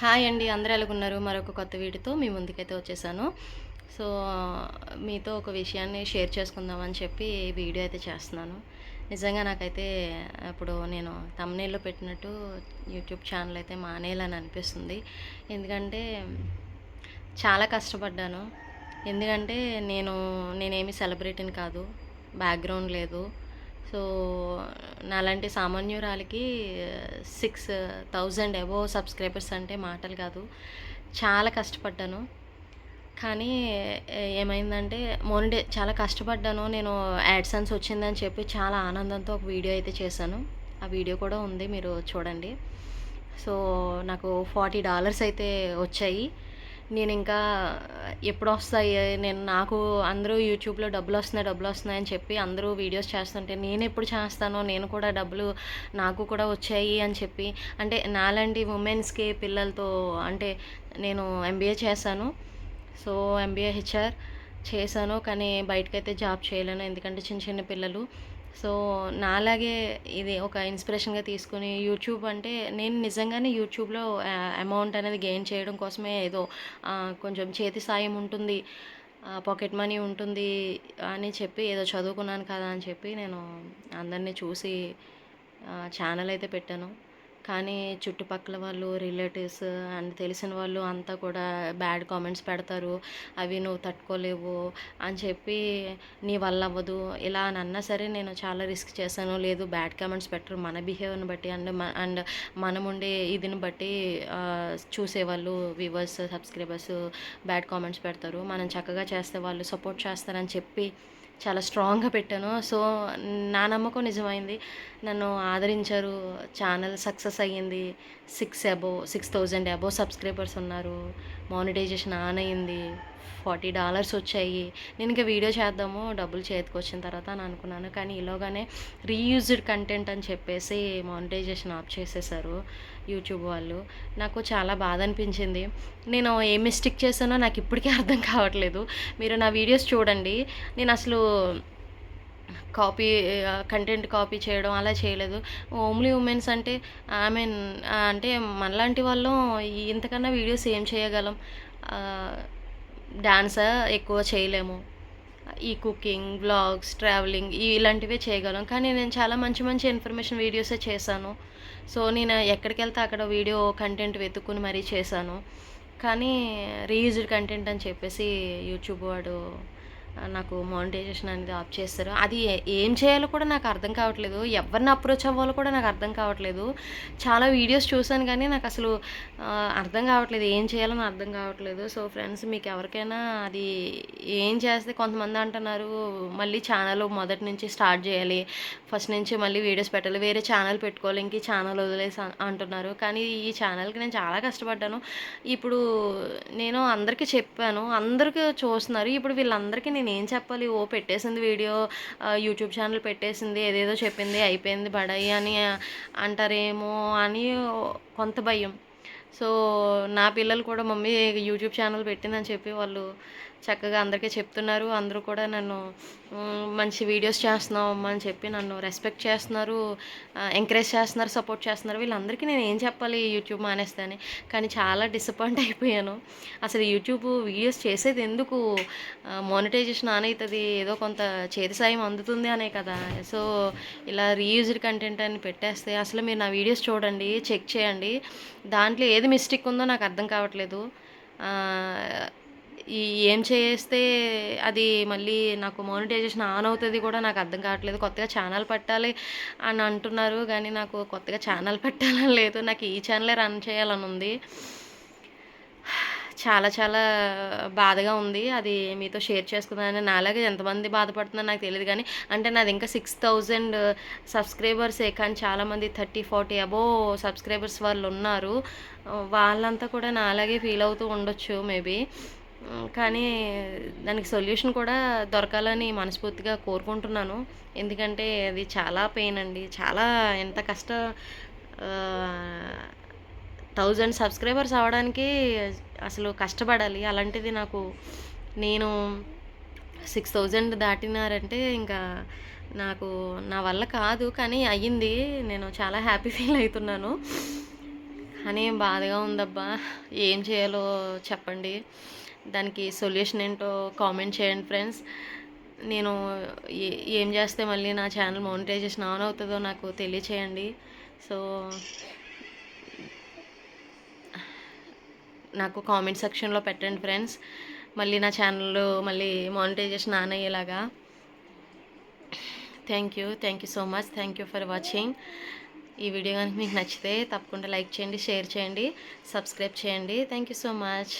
Hi అండి అందరూ ఎలాగున్నారు? మరొక కొత్త వీడియోతో మీ ముందుకైతే వచ్చేసాను. సో మీతో ఒక విషయాన్ని షేర్ చేసుకుందామని చెప్పి వీడియో అయితే చేస్తున్నాను. నిజంగా నాకైతే ఇప్పుడు నేను తమ్నేల్లో పెట్టినట్టు యూట్యూబ్ ఛానల్ అయితే మానేయాలని అనిపిస్తుంది. ఎందుకంటే చాలా కష్టపడ్డాను. ఎందుకంటే నేను నేనేమి సెలబ్రిటీని కాదు. బ్యాక్గ్రౌండ్ లేదు. సో నాలాంటి సామాన్యురాలకి సిక్స్ థౌజండ్ అబోవ్ సబ్స్క్రైబర్స్ అంటే మాటలు కాదు. చాలా కష్టపడ్డాను. కానీ ఏమైందంటే మోనిడే చాలా కష్టపడ్డాను. నేను యాడ్సన్స్ వచ్చిందని చెప్పి చాలా ఆనందంతో ఒక వీడియో అయితే చేశాను. ఆ వీడియో కూడా ఉంది మీరు చూడండి. సో నాకు ఫార్టీ డాలర్స్ అయితే వచ్చాయి. నేను ఇంకా ఎప్పుడు వస్తాయి నేను నాకు అందరూ యూట్యూబ్లో డబ్బులు వస్తున్నాయి డబ్బులు వస్తున్నాయి అని చెప్పి అందరూ వీడియోస్ చేస్తుంటే నేను ఎప్పుడు చేస్తానో నేను కూడా డబ్బులు నాకు కూడా వచ్చాయి అని చెప్పి అంటే నాలాంటి ఉమెన్స్కి పిల్లలతో అంటే నేను ఎంబీఏ చేశాను. సో ఎంబీఏ హెచ్ఆర్ చేశాను కానీ బయటకైతే జాబ్ చేయలేను. ఎందుకంటే చిన్న చిన్న పిల్లలు. సో నాలాగే ఇది ఒక ఇన్స్పిరేషన్గా తీసుకుని యూట్యూబ్ అంటే నేను నిజంగానే యూట్యూబ్లో అమౌంట్ అనేది గెయిన్ చేయడం కోసమే ఏదో కొంచెం చేతి సాయం ఉంటుంది పాకెట్ మనీ ఉంటుంది అని చెప్పి ఏదో చదువుకున్నాను కదా అని చెప్పి నేను అందరినీ చూసి ఛానల్ అయితే పెట్టాను. కానీ చుట్టుపక్కల వాళ్ళు రిలేటివ్స్ అండ్ తెలిసిన వాళ్ళు అంతా కూడా బ్యాడ్ కామెంట్స్ పెడతారు. అవి నువ్వు తట్టుకోలేవు అని చెప్పి నీ వల్ల అవ్వదు. ఇలా అని అన్నా సరే నేను చాలా రిస్క్ చేశాను. లేదు బ్యాడ్ కామెంట్స్ పెట్టరు. మన బిహేవియర్ని బట్టి అండ్ అండ్ మనం ఉండే ఇదిని బట్టి చూసేవాళ్ళు వ్యూవర్స్ సబ్స్క్రైబర్స్ బ్యాడ్ కామెంట్స్ పెడతారు. మనం చక్కగా చేస్తే వాళ్ళు సపోర్ట్ చేస్తారని చెప్పి చాలా స్ట్రాంగ్గా పెట్టాను. సో నా నమ్మకం నిజమైంది. నన్ను ఆదరించారు. ఛానల్ సక్సెస్ అయ్యింది. Six above six thousand above subscribers ఉన్నారు. మానిటైజేషన్ ఆన్ అయ్యింది. ఫార్టీ డాలర్స్ వచ్చాయి. నేను ఇంకా వీడియో చేద్దాము డబ్బులు చేతికి వచ్చిన తర్వాత అని అనుకున్నాను. కానీ ఈలోగానే రీయూజ్డ్ కంటెంట్ అని చెప్పేసి మానిటైజేషన్ ఆఫ్ చేసేసారు యూట్యూబ్ వాళ్ళు. నాకు చాలా బాధ అనిపించింది. నేను ఏ మిస్టేక్ చేశానో నాకు ఇప్పటికీ అర్థం కావట్లేదు. మీరు నా వీడియోస్ చూడండి. నేను అసలు కాపీ కంటెంట్ కాపీ చేయడం అలా చేయలేదు. ఓన్లీ ఉమెన్స్ అంటే ఐ మీన్ అంటే మనలాంటి వాళ్ళం ఇంతకన్నా వీడియోస్ ఏం చేయగలం? డాన్స్ ఎక్కువ చేయలేము. ఈ కుకింగ్ బ్లాగ్స్ ట్రావెలింగ్ ఇలాంటివే చేయగలం. కానీ నేను చాలా మంచి మంచి ఇన్ఫర్మేషన్ వీడియోసే చేశాను. సో నేను ఎక్కడికి వెళ్తే అక్కడ వీడియో కంటెంట్ వెతుక్కుని మరీ చేశాను. కానీ రీయూజ్డ్ కంటెంట్ అని చెప్పేసి యూట్యూబ్ వాడు నాకు మానిటైజేషన్ అనేది ఆఫ్ చేస్తారు. అది ఏం చేయాలో కూడా నాకు అర్థం కావట్లేదు. ఎవరిని అప్రోచ్ అవ్వాలో కూడా నాకు అర్థం కావట్లేదు. చాలా వీడియోస్ చూశాను కానీ నాకు అసలు అర్థం కావట్లేదు. ఏం చేయాలని అర్థం కావట్లేదు. సో ఫ్రెండ్స్ మీకు ఎవరికైనా అది ఏం చేస్తే కొంతమంది అంటున్నారు మళ్ళీ ఛానల్ మొదటి నుంచి స్టార్ట్ చేయాలి. ఫస్ట్ నుంచి మళ్ళీ వీడియోస్ పెట్టాలి. వేరే ఛానల్ పెట్టుకోవాలి. ఇంక ఛానల్ వదిలేసి అంటున్నారు. కానీ ఈ ఛానల్కి నేను చాలా కష్టపడ్డాను. ఇప్పుడు నేను అందరికీ చెప్పాను. అందరికీ చూస్తున్నారు. ఇప్పుడు వీళ్ళందరికీ నేను నేను చెప్పాలి? ఓ పెట్టేసింది వీడియో యూట్యూబ్ ఛానల్ పెట్టేసింది ఏదేదో చెప్పింది అయిపోయింది బడాయి అని అంటారేమో అని కొంత భయం. సో నా పిల్లలు కూడా మమ్మీ యూట్యూబ్ ఛానల్ పెట్టిందని చెప్పి వాళ్ళు చక్కగా అందరికీ చెప్తున్నారు. అందరూ కూడా నన్ను మంచి వీడియోస్ చేస్తున్నావు అమ్మ అని చెప్పి నన్ను రెస్పెక్ట్ చేస్తున్నారు ఎంకరేజ్ చేస్తున్నారు సపోర్ట్ చేస్తున్నారు. వీళ్ళందరికీ నేను ఏం చెప్పాలి యూట్యూబ్ మానేస్తే అని. కానీ చాలా డిసప్పాయింట్ అయిపోయాను. అసలు యూట్యూబ్ వీడియోస్ చేసేది ఎందుకు? మానిటైజేషన్ ఆన్ అవుతుంది ఏదో కొంత చేతి సాయం అందుతుంది అనే కదా. సో ఇలా రీయూజ్డ్ కంటెంట్ అని పెట్టేస్తే అసలు మీరు నా వీడియోస్ చూడండి చెక్ చేయండి. దాంట్లో ఏది మిస్టేక్ ఉందో నాకు అర్థం కావట్లేదు. ఈ ఏం చేస్తే అది మళ్ళీ నాకు మానిటైజేషన్ ఆన్ అవుతుంది కూడా నాకు అర్థం కావట్లేదు. కొత్తగా ఛానల్ పెట్టాలి అని అంటున్నారు కానీ నాకు కొత్తగా ఛానల్ పెట్టాలని లేదు. నాకు ఈ ఛానలే రన్ చేయాలని ఉంది. చాలా చాలా బాధగా ఉంది. అది మీతో షేర్ చేసుకున్నాను నాలాగే ఎంతమంది బాధపడుతున్నారో నాకు తెలియదు కానీ అంటే నాది ఇంకా సిక్స్ థౌజండ్ సబ్స్క్రైబర్సే కానీ చాలామంది థర్టీ ఫార్టీ అబోవ్ సబ్స్క్రైబర్స్ వాళ్ళు ఉన్నారు. వాళ్ళంతా కూడా నాలాగే ఫీల్ అవుతూ ఉండొచ్చు మేబీ కానీ దానికి సొల్యూషన్ కూడా దొరకాలని మనస్ఫూర్తిగా కోరుకుంటున్నాను. ఎందుకంటే అది చాలా పెయిన్ అండి. చాలా ఎంత కష్ట థౌజండ్ సబ్స్క్రైబర్స్ అవ్వడానికి అసలు కష్టపడాలి. అలాంటిది నాకు నేను సిక్స్ థౌజండ్ దాటినారంటే ఇంకా నాకు నా వల్ల కాదు. కానీ అయ్యింది. నేను చాలా హ్యాపీ ఫీల్ అవుతున్నాను. అని బాధగా ఉందబ్బా. ఏం చేయాలో చెప్పండి. దానికి సొల్యూషన్ ఏంటో కామెంట్ చేయండి ఫ్రెండ్స్. నేను ఏ- ఏం చేస్తే మళ్ళీ నా ఛానల్ మోనిటైజేషన్ ఆన్ అవుతుందో నాకు తెలియచేయండి. సో నాకు కామెంట్ సెక్షన్లో పెట్టండి ఫ్రెండ్స్ మళ్ళీ నా ఛానల్ మళ్ళీ మానిటైజేషన్ ఆన్ అయ్యేలాగా. Thank you thank you so much thank you for watching ఈ వీడియో కనుక మీకు నచ్చితే తప్పకుండా లైక్ చేయండి షేర్ చేయండి సబ్స్క్రైబ్ చేయండి. Thank you so much